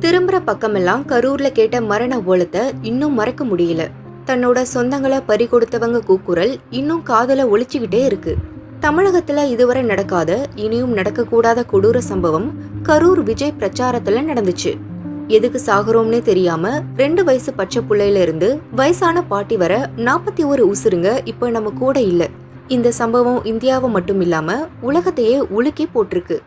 திரும்புற பக்கமெல்லாம் கரூர்ல கேட்ட மரண ஓலத்தை இன்னும் மறக்க முடியல. தன்னோட சொந்தங்களை பறி கொடுத்தவங்க கூக்குரல் இன்னும் காதல ஒழிச்சுக்கிட்டே இருக்கு. தமிழகத்துல இதுவரை நடக்காத இனியும் நடக்கக்கூடாத கொடூர சம்பவம் கரூர் விஜய் பிரச்சாரத்துல நடந்துச்சு. எதுக்கு சாகுறோம்னே தெரியாம ரெண்டு வயசு பச்சை பிள்ளையில இருந்து வயசான பாட்டி வர நாற்பத்தி ஒரு உசுருங்க இப்ப நம்ம கூட இல்ல. இந்த சம்பவம் இந்தியாவை மட்டும் இல்லாம உலகத்தையே உலுக்கி போட்டிருக்கு.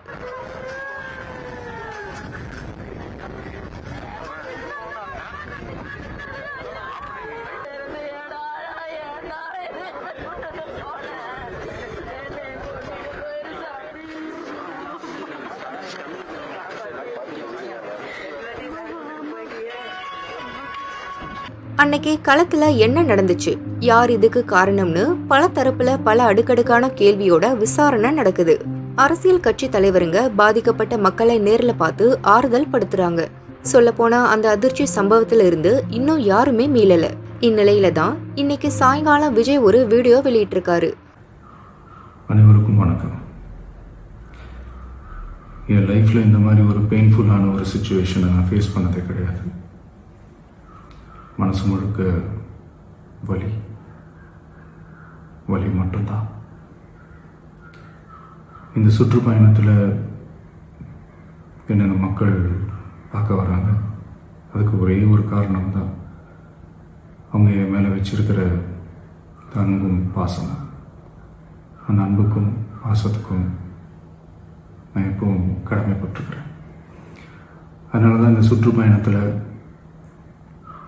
அன்னைக்கு களத்துல என்ன நடந்துச்சு? யார் இதுக்கு காரணம்னு பல தரப்புல பல அடுக்கடுக்கான கேள்வியோட விசாரணை நடக்குது. அரசியல் கட்சி தலைவருங்க பாதிக்கப்பட்ட மக்களை நேர்ல பார்த்து ஆறுதல் படுத்துறாங்க. சொல்ல போனா அந்த அதிர்ச்சி சம்பவத்துல இருந்து இன்னும் யாருமே மீளல. இந்நிலையில தான் இன்னைக்கு சாயங்காலம் விஜய் ஒரு வீடியோ வெளியிட்டிருக்காரு. அனைவருக்கும் வணக்கம். என் லைஃப்பில் இந்த மாதிரி ஒரு பெயின்ஃபுல்லான ஒரு சுச்சுவேஷனை நான் ஃபேஸ் பண்ணதே கிடையாது. மனசு முழுக்க வலி. வலி மட்டும்தான். இந்த சுற்றுப்பயணத்தில் என்னென்ன மக்கள் பார்க்க வராங்க அதுக்கு ஒரே ஒரு காரணம் தான் அவங்க என் மேலே வச்சிருக்கிற அன்பும் பாசம் அந்த அன்புக்கும் பாசத்துக்கும் நான் எப்பவும் கடமைப்பட்டிருக்கிறேன். அதனால தான் இந்த சுற்றுப்பயணத்தில்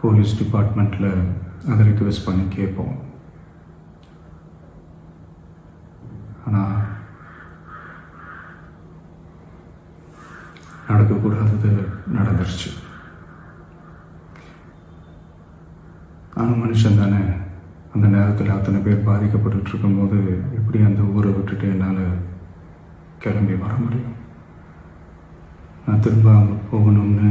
போலீஸ் டிபார்ட்மெண்ட்டில் அதை ரிக்வெஸ்ட் பண்ணி கேட்போம். ஆனால் நடக்கக்கூடாதது நடந்துருச்சு. நானும் மனுஷன் தானே. அந்த நேரத்தில் அத்தனை பேர் பாதிக்கப்பட்டுட்டு இருக்கும்போது எப்படி அந்த ஊரை விட்டுட்டு என்னால் கிளம்பி வர முடியும்? நான் திரும்ப அங்கே போகணும்னு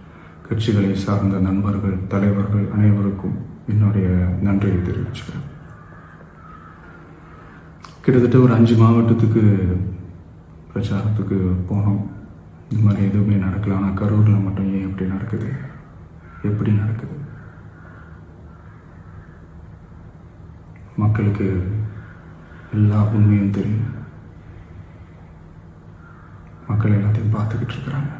கட்சிகளை சார்ந்த நண்பர்கள் தலைவர்கள் அனைவருக்கும் என்னுடைய நன்றியை தெரிவிச்சுக்கிறேன். கிட்டத்தட்ட ஒரு அஞ்சு மாவட்டத்துக்கு பிரச்சாரத்துக்கு போனோம். இந்த மாதிரி எதுவுமே நடக்கல. ஆனால் கரூரில் மட்டும் ஏன் எப்படி நடக்குது? எப்படி நடக்குது? மக்களுக்கு எல்லா உண்மையும் தெரியும். மக்கள் எல்லாத்தையும் பார்த்துக்கிட்டு இருக்கிறாங்க.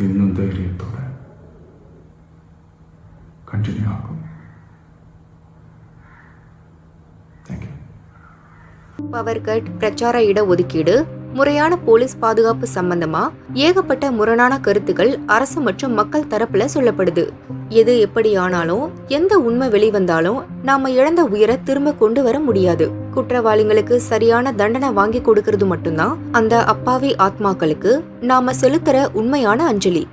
இன்னும் தைரியத்தோட கண்டினியூ ஆகும். பவர் கட் பிரச்சார இட ஒதுக்கீடு. முறையான போலீஸ் பாதுகாப்பு சம்பந்தமா ஏகப்பட்ட முரணான கருத்துக்கள் அரசு மற்றும் மக்கள் தரப்புல சொல்லப்படுது. எது எப்படியானாலும் எந்த உண்மை வெளிவந்தாலும் நாம இழந்த உயிரை திரும்ப கொண்டு வர முடியாது. குற்றவாளிகளுக்கு சரியான தண்டனை வாங்கி கொடுக்கறது மட்டும்தான் அந்த அப்பாவி ஆத்மாக்களுக்கு நாம செலுத்துற உண்மையான அஞ்சலி.